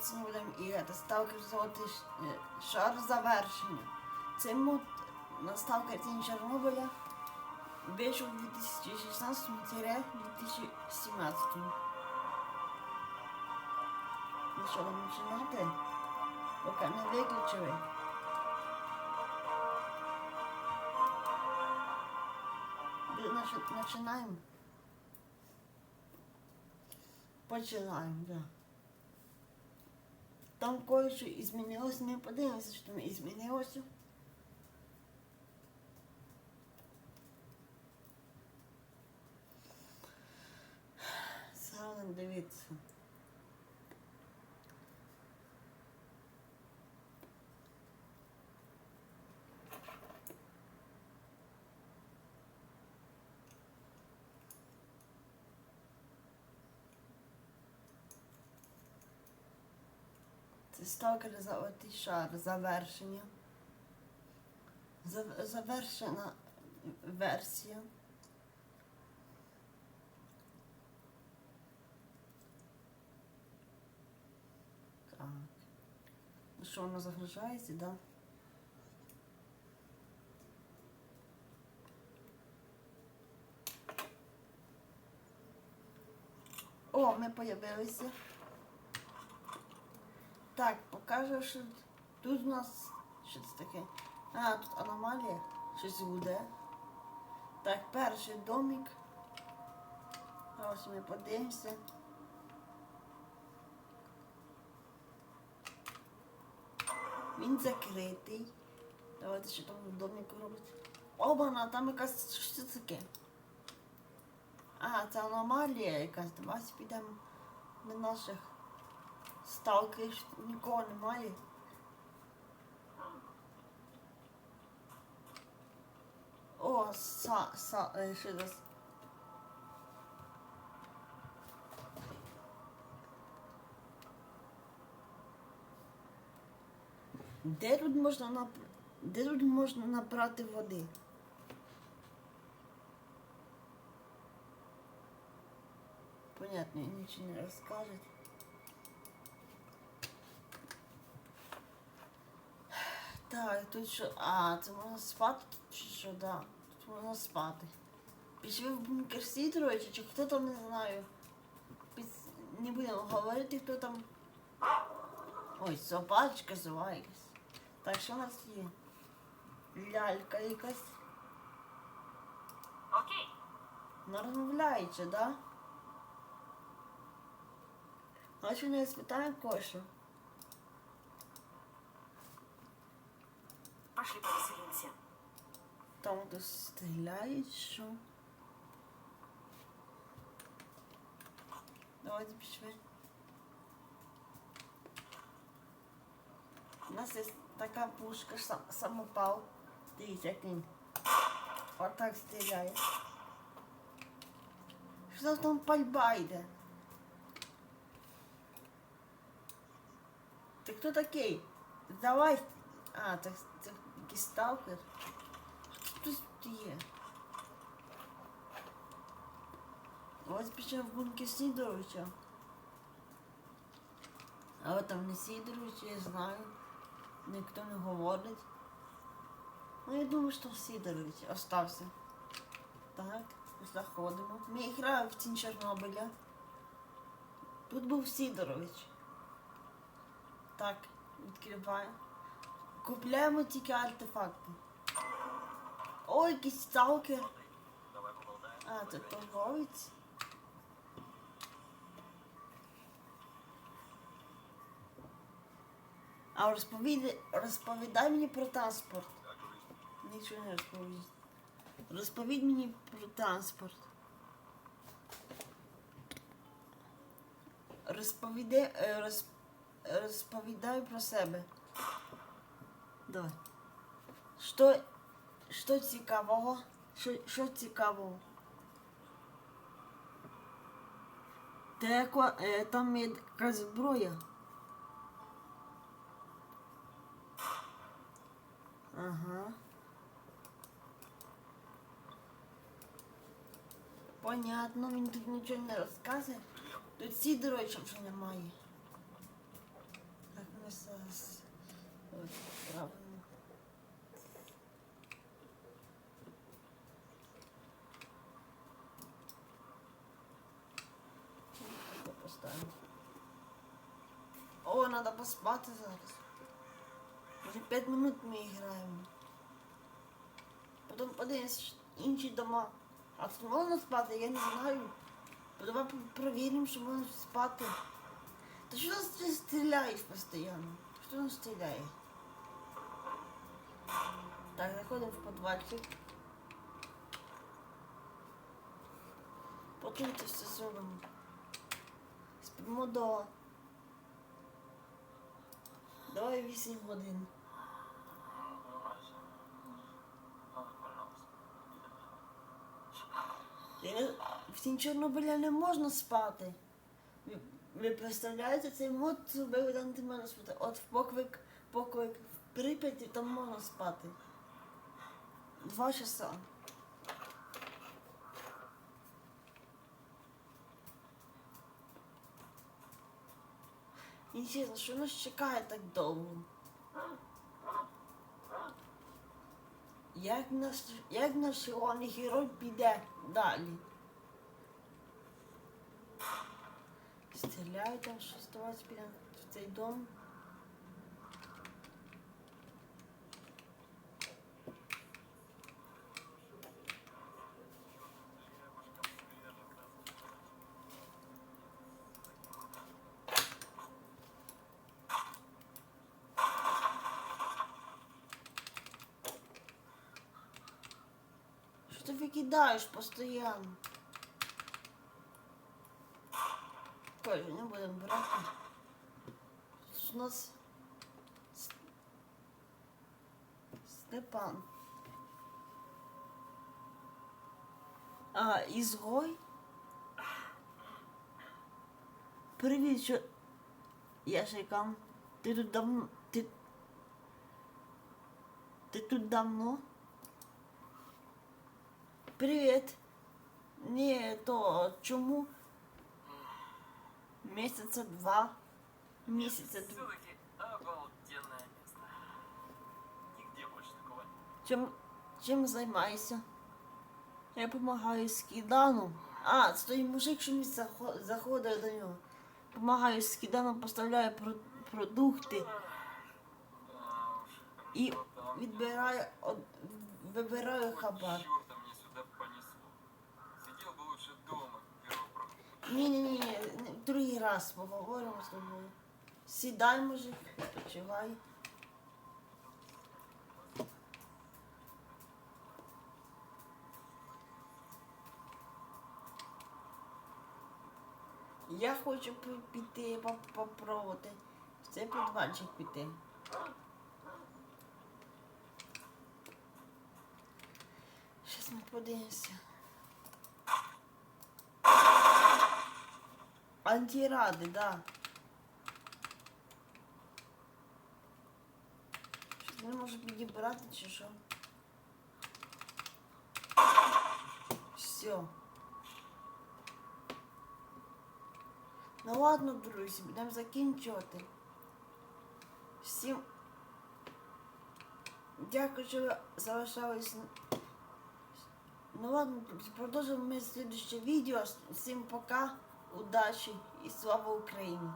дивитися не будемо і це, ставка золотий ш- е, шар завершення. Цей мод на ставка тінь Чорнобиля вийшов у 2016-2017. Ну що, нам починати? Поки не виключили. Значить, починаємо. Починаємо, так. Да. Там кое-що изменилось, не ми подивимося, що там изменилось. змінилося. Дивіться. Сталкер золотий шар, завершення. Завершена версія. Так. Ну що, воно загружається, да? О, ми появилися. Так, покажу, що тут у нас що це таке? А, тут аномалія, щось буде. Так, перший домик. Ось ми подивимося. Він закритий. Давайте що там в домику робить. Оба, там якась що таке? А, це аномалія якась. Давайте підемо на наших сталкерів. Нікого немає. О, са, са, е, що це? Де тут можна нап... Де тут можна набрати води? Понятно, нічого не розкажуть. Так, тут що. А, це можна спати тут чи що, да. Тут можна спати. Пішли в бункер Сідоровича, чи хто там не знаю. Піс- Не будемо говорити, хто там. Ой, собачка зова якась. Так, що у нас є? Лялька якась. Окей. Вона розмовляється, да? А що не спитаємо кое-що? Там хтось стріляє, чи що? Давайте пішли. У нас є така пушка, сам, самопал. Дивіться, як він. Отак стріляє. Що там пальба йде? Ти хто такий? Давай. А, це, це якийсь сталкер. Є? Ось пішов в бункер Сідоровича. А от там не Сідорович, я знаю. Ніхто не говорить. Ну, я думаю, що Сідорович остався. Так, заходимо. Ми граємо в Тінь Чорнобиля. Тут був Сідорович. Так, відкриваємо. Купляємо тільки артефакти. Ой, якийсь сталкер. А, це торговець. А розповідай, розповідай мені про транспорт. Нічого не розповідай. Розповідь мені про транспорт. Розповідай, е, роз, розповідай про себе. Давай. Що, що цікавого? Що, що цікавого? Деко, е, там є якась зброя. Ага. Понятно, він тут нічого не розказує. Тут всі дорожчі вже немає. Так, ми зараз... Правда. Треба поспати зараз. Вже 5 минут ми граємо. Потім подивимось що інші дома. А тут можна спати, я не знаю. Давай перевіримо, що можна спати. Та що ти стріляєш постійно? Хто нас стріляє? Так, заходимо в подвальчик. Потім це все зробимо. Спимо до. Давай 8 годин. В тім Чорнобиля не можна спати. Ви, ви представляєте, цей мод зробили там не можна спати. От в поклик, поклик в Прип'яті там можна спати. Два часа. Інтересно, що нас чекає так довго? Як наш, як наш головний герой піде далі? Стріляють там щось давайте в цей дом. Ти викидаєш постійно? Не будемо брати. Тут у нас Степан. А, ізгой? Привіт, що... Яшикам. Ти тут давно... Ти... Ти тут давно? Привіт. Ні, то чому? Місяця два. Місяця два. Обалденное место. Нигде больше такого? Я допомагаю скидану. А, той мужик, що мені захо- заходить до нього. Помагаю скидану, поставляю про- продукти і відбираю, вибираю хабар. Ні, ні, ні, другий раз поговоримо з тобою. Сідай, мужик, почувай. Я хочу пі- піти попробувати в цей підвальчик піти. Щас ми подивимося. Антиради, да. Щось не можу підібрати чи що. Все. Ну ладно, друзі, будемо закінчувати. Всім дякую, що ви залишались. Ну ладно, друзі, продовжимо ми слідуще відео. Всім пока, удачі і слава Україні!